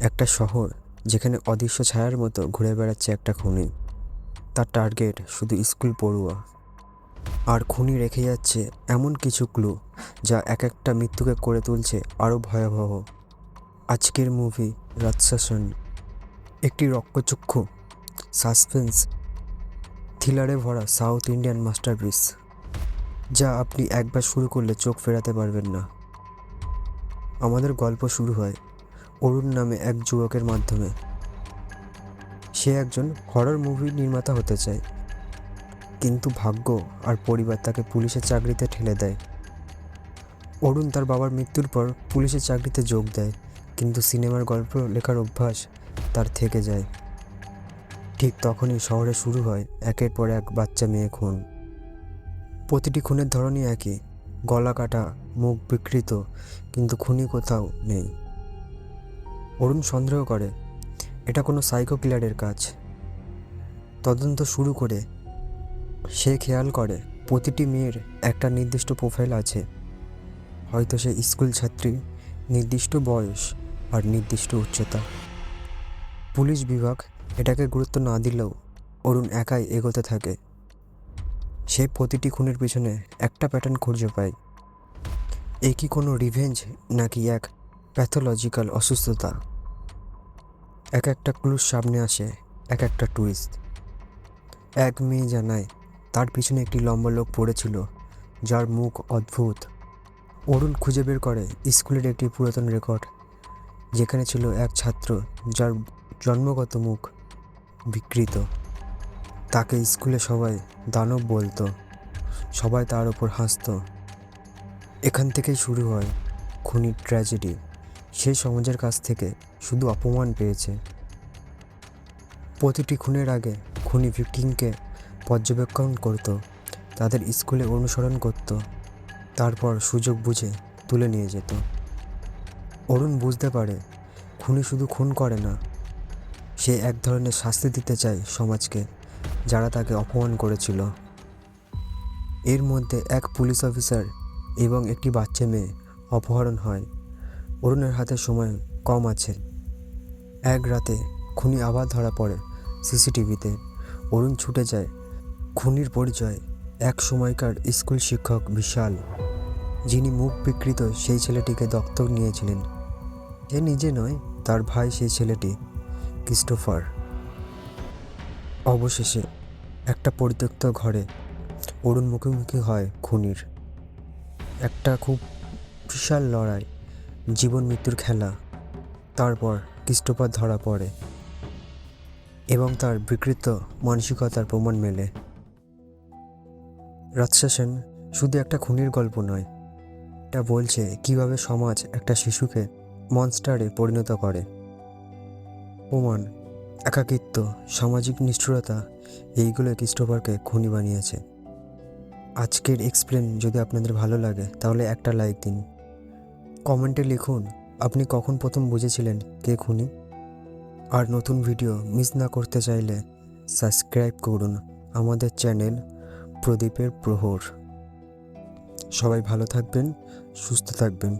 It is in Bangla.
একটা শহর যেখানে অদৃশ্য ছায়ার মতো ঘুরে বেড়াচ্ছে একটা খুনি। তার টার্গেট শুধু স্কুল পড়ুয়া। আর খুনি রেখে যাচ্ছে এমন কিছু ক্লু যা এক একটা মৃত্যুকে করে তুলছে আরও ভয়াবহ। আজকের মুভি রাতশাসন একটি রক্তচক্ষু, সাসপেন্স, থ্রিলারে ভরা সাউথ ইন্ডিয়ান মাস্টারপিস, যা আপনি একবার শুরু করলে চোখ ফেরাতে পারবেন না। আমাদের গল্প শুরু হয় অরুণ নামে এক যুবকের মাধ্যমে। সে একজন হরর মুভি নির্মাতা হতে চায়। কিন্তু ভাগ্য আর পরিবার তাকে পুলিশের চাকরিতে ঠেলে দেয়। অরুণ তার বাবার মৃত্যুর পর পুলিশের চাকরিতে যোগ দেয়, কিন্তু সিনেমার গল্প লেখার অভ্যাস তার থেকে যায়। ঠিক তখনই শহরে শুরু হয় একের পর এক বাচ্চা মেয়ে খুন। প্রতিটি খুনের ধরনই একই। গলা কাটা, মুখ বিকৃত, কিন্তু খুনি কোথাও নেই। অরুণ সন্দেহ করে, এটা কোনো সাইকো কিলারের কাজ। তদন্ত শুরু করে, সে খেয়াল করে, প্রতিটি মেয়ের একটা নির্দিষ্ট প্রোফাইল আছে। হয়তো সে স্কুল ছাত্রী, নির্দিষ্ট বয়স আর নির্দিষ্ট উচ্চতা। পুলিশ বিভাগ এটাকে গুরুত্ব না দিলেও অরুণ একাই এগোতে থাকে। সে প্রতিটি খুনের পিছনে একটা প্যাটার্ন খুঁজে পায়। এ কি কোনো রিভেঞ্জ নাকি এক প্যাথোলজিক্যাল অসুস্থতা। এক একটা ক্লুর সামনে আসে, এক একটা টুইস্ট এক মেয়ে জানায়, তার পিছনে একটি লম্বা লোক পড়েছিল, যার মুখ অদ্ভুত। অরুণ খুঁজে বের করে স্কুলের একটি পুরাতন রেকর্ড যেখানে ছিল এক ছাত্র যার জন্মগত মুখ বিকৃত। তাকে স্কুলে সবাই দানব বলতো, সবাই তার ওপর হাসতো। এখান থেকেই শুরু হয় খুনির ট্র্যাজেডি সে সমাজের কাছ থেকে শুধু অপমান পেয়েছে। প্রতিটি খুনের আগে খুনি ভিকটিমকে পর্যবেক্ষণ করত, তাদের স্কুলে অনুসরণ করত, তারপর সুযোগ বুঝে তুলে নিয়ে যেত। অরুণ বুঝতে পারে, খুনি শুধু খুন করে না, সে এক ধরনের শাস্তি দিতে চায় সমাজকে, যারা তাকে অপমান করেছিল। এর মধ্যে এক পুলিশ অফিসার এবং একটি বাচ্চা মেয়ে অপহরণ হয়। অরুণের হাতে সময় কম আছে। এক রাতে খুনি আবার ধরা পড়ে সিসিটিভিতে। অরুণ ছুটে যায়। খুনির পরিচয় এক সময়কার স্কুল শিক্ষক বিশাল, যিনি মুখ বিকৃত সেই ছেলেটিকে দত্তক নিয়েছিলেন। যে নিজে নয়, তার ভাই সেই ছেলেটি, ক্রিস্টোফার। অবশেষে একটা পরিত্যক্ত ঘরে অরুণ মুখোমুখি হয় খুনির। একটা খুব বিশাল লড়াই। জীবন মৃত্যুর খেলা, তারপর ক্রিস্টোফার ধরা পড়ে এবং তার বিকৃত মানসিকতার প্রমাণ মেলে। রাতশাসন শুধু একটা খুনির গল্প নয়, এটা বলছে কীভাবে সমাজ একটা শিশুকে মনস্টারে পরিণত করে। প্রমাণ, একাকিত্ব, সামাজিক নিষ্ঠুরতা এইগুলো ক্রিস্টোফারকে খুনি বানিয়েছে। আজকের এক্সপ্লেন যদি আপনাদের ভালো লাগে, তাহলে একটা লাইক দিন। কমেন্টে লিখুন, আপনি কখন প্রথম বুঝেছিলেন কে খুনি? আর নতুন ভিডিও মিস না করতে চাইলে সাবস্ক্রাইব করুন আমাদের চ্যানেল প্রদীপের প্রহর। সবাই ভালো থাকবেন, সুস্থ থাকবেন।